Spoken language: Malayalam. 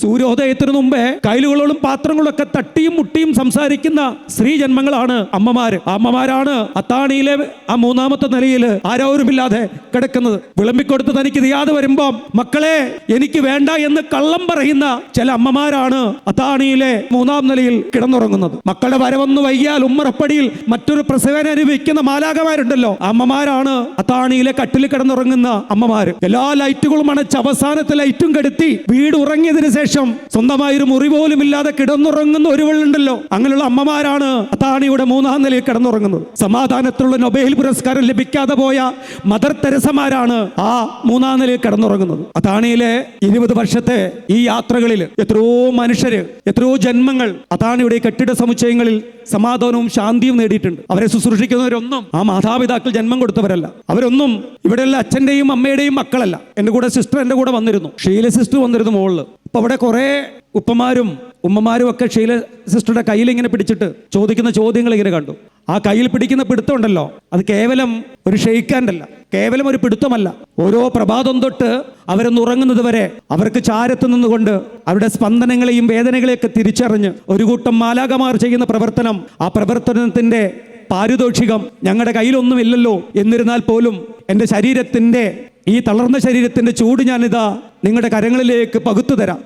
സൂര്യോദയത്തിന് മുമ്പേ കൈലുകളോടും പാത്രങ്ങളൊക്കെ തട്ടിയും മുട്ടിയും സംസാരിക്കുന്ന സ്ത്രീ ജന്മങ്ങളാണ് അമ്മമാര്. അമ്മമാരാണ് അത്താണിയിലെ ആ മൂന്നാമത്തെ നിലയിൽ ആരോരുമില്ലാതെ കിടക്കുന്നത്. വിളമ്പിക്കൊടുത്ത് തനിക്ക് തിയാതെ വരുമ്പോ മക്കളെ എനിക്ക് വേണ്ട എന്ന് കള്ളം പറയുന്ന ചില അമ്മമാരാണ് അത്താണിയിലെ മൂന്നാം നിലയിൽ കിടന്നുറങ്ങുന്നത്. മക്കളുടെ വരവൊന്നു വൈകിയാൽ ഉമ്മറപ്പടിയിൽ മറ്റൊരു പ്രസവന അനുഭവിക്കുന്ന മാലാകമാരുണ്ടല്ലോ അമ്മമാരാണ് അത്താണിയിലെ കട്ടിൽ കിടന്നുറങ്ങുന്ന അമ്മമാര്. എല്ലാ ലൈറ്റുകളും അണച്ച് അവസാനത്തെ ലൈറ്റും കെടുത്തി വീട് ഉറങ്ങിയതിനു ശേഷം സ്വന്തമായി ഒരു മുറി പോലും ഇല്ലാതെ കിടന്നുറങ്ങുന്ന ഒരുവളുണ്ടല്ലോ അങ്ങനെയുള്ള അമ്മമാരാണ് അത്താണിയുടെ മൂന്നാം നിലയിൽ കിടന്നുറങ്ങുന്നത്. സമാധാനത്തിലുള്ള നൊബേൽ പുരസ്കാരം ലഭിക്കാതെ പോയ മദർ തെരസമാരാണ് ആ മൂന്നാം നിലയിൽ കിടന്നുറങ്ങുന്നത്. അത്താണിയിലെ ഇരുപത് വർഷത്തെ ഈ യാത്രകളിൽ എത്രയോ മനുഷ്യര് എത്രയോ ജന്മങ്ങൾ അത്താണിയുടെ കെട്ടിട സമുച്ചയങ്ങളിൽ സമാധാനവും ശാന്തിയും നേടിയിട്ടുണ്ട്. അവരെ ശുശ്രൂഷിക്കുന്നവരൊന്നും ആ മാതാപിതാക്കൾ ജന്മം കൊടുത്തവരല്ല. അവരൊന്നും ഇവിടെയുള്ള അച്ഛന്റെയും അമ്മയുടെയും മക്കളല്ല. എന്റെ കൂടെ സിസ്റ്റർ എന്റെ കൂടെ വന്നിരുന്നു. ഷീല സിസ്റ്റർ വന്നിരുന്നു മുകളിൽ അപ്പൊ അവിടെ കുറേ ഉപ്പമാരും ഉമ്മമാരും ഒക്കെ ഷീല സിസ്റ്ററുടെ കയ്യിൽ ഇങ്ങനെ പിടിച്ചിട്ട് ചോദിക്കുന്ന ചോദ്യങ്ങൾ ഇങ്ങനെ കണ്ടു. ആ കയ്യിൽ പിടിക്കുന്ന പിടുത്തമുണ്ടല്ലോ. അത് കേവലം ഒരു ഷെയ്ക്കാൻഡല്ല. കേവലം ഒരു പിടുത്തമല്ല. ഓരോ പ്രഭാതം തൊട്ട് അവരൊന്ന് ഉറങ്ങുന്നത് വരെ അവർക്ക് ചാരത്ത് നിന്നുകൊണ്ട് അവരുടെ സ്പന്ദനങ്ങളെയും വേദനകളെയൊക്കെ തിരിച്ചറിഞ്ഞ് ഒരു കൂട്ടം മാലാകമാർ ചെയ്യുന്ന പ്രവർത്തനം ആ പ്രവർത്തനത്തിന്റെ പാരിതോഷികം ഞങ്ങളുടെ കയ്യിലൊന്നുമില്ലല്ലോ എന്നിരുന്നാൽ പോലും എന്റെ ശരീരത്തിന്റെ ഈ തളർന്ന ശരീരത്തിന്റെ ചൂട് ഞാനിതാ നിങ്ങളുടെ കരങ്ങളിലേക്ക് പകുത്തു തരാം.